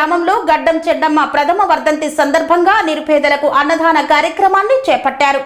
గ్రామంలో గడ్డం చెడ్డమ్మ ప్రథమ వర్ధంతి సందర్భంగా నిరుపేదలకు అన్నదాన కార్యక్రమాన్ని చేపట్టారు.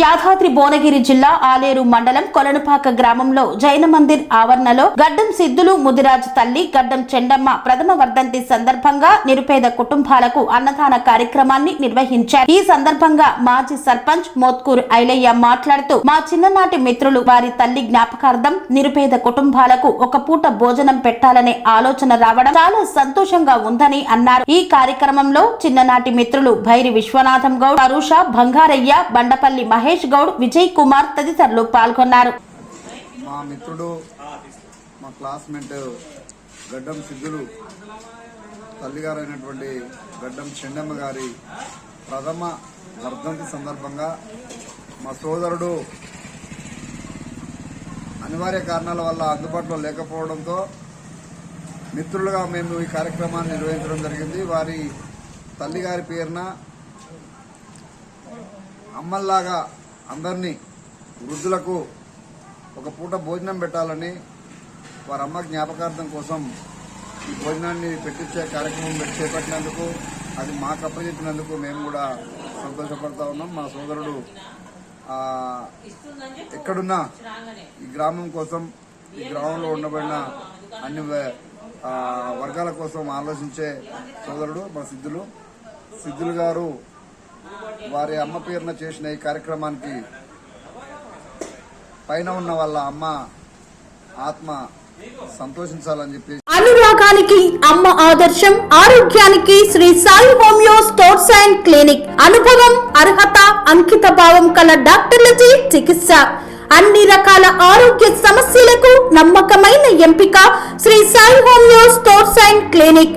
యాదాద్రి భువనగిరి జిల్లా ఆలేరు మండలం కొలనుపాక గ్రామంలో జైన మందిర్ ఆవరణలో గడ్డం సిద్ధులు ముదిరాజు తల్లి గడ్డం చెండమ్మ ప్రథమ వర్ధంతి సందర్భంగా నిరుపేద కుటుంబాలకు అన్నదాన కార్యక్రమాన్ని నిర్వహించారు. ఈ సందర్భంగా మాజీ సర్పంచ్ మోత్కూరు ఐలయ్య మాట్లాడుతూ మా చిన్ననాటి మిత్రులు వారి తల్లి జ్ఞాపకార్థం నిరుపేద కుటుంబాలకు ఒక పూట భోజనం పెట్టాలనే ఆలోచన రావడం చాలా సంతోషంగా ఉందని అన్నారు. ఈ కార్యక్రమంలో చిన్ననాటి మిత్రులు భైరి విశ్వనాథం గౌడ్ అరుష బంగారయ్య బండపల్లి మహేష్ గౌడ్ విజయ్ కుమార్ తదితరులు పాల్గొన్నారు. మా మిత్రుడు మా క్లాస్మేట్ గడ్డం సిద్ధులు తల్లిగారైనటువంటి గడ్డం చెండమ్మ గారి ప్రథమ వర్ధంతి సందర్భంగా మా సోదరుడు అనివార్య కారణాల వల్ల అందుబాటులో లేకపోవడంతో మిత్రులుగా మేము ఈ కార్యక్రమాన్ని నిర్వహించడం జరిగింది. వారి తల్లిగారి పేరున అమ్మల్లాగా అందరినీ వృద్ధులకు ఒక పూట భోజనం పెట్టాలని వారి అమ్మ జ్ఞాపకార్థం కోసం ఈ భోజనాన్ని పెట్టించే కార్యక్రమం చేపట్టినందుకు అది మాకు అప్పచెప్పినందుకు మేము కూడా సంతోషపడతా ఉన్నాం. మా సోదరుడు ఎక్కడున్నా ఈ గ్రామం కోసం ఈ గ్రామంలో ఉండబడిన అన్ని వర్గాల కోసం ఆలోచించే సోదరుడు మా సిద్ధులు. సిద్ధులు గారు వారి అమ్మ పేరున చేసిన ఈ కార్యక్రమానికి పైన ఉన్న వాళ్ళ అమ్మ ఆత్మ సంతోషించాలని చెప్పి అనురాగానికి అమ్మ ఆదర్శం ఆరోగ్యానికి Shri Sai homeo stores and clinic. అనుభవం అర్హత అంకిత భావం కల డాక్టర్లచే చికిత్స. అన్ని రకాల ఆరోగ్య సమస్యలకు నమ్మకమైన ఎంపిక Shri Sai homeo stores and clinic.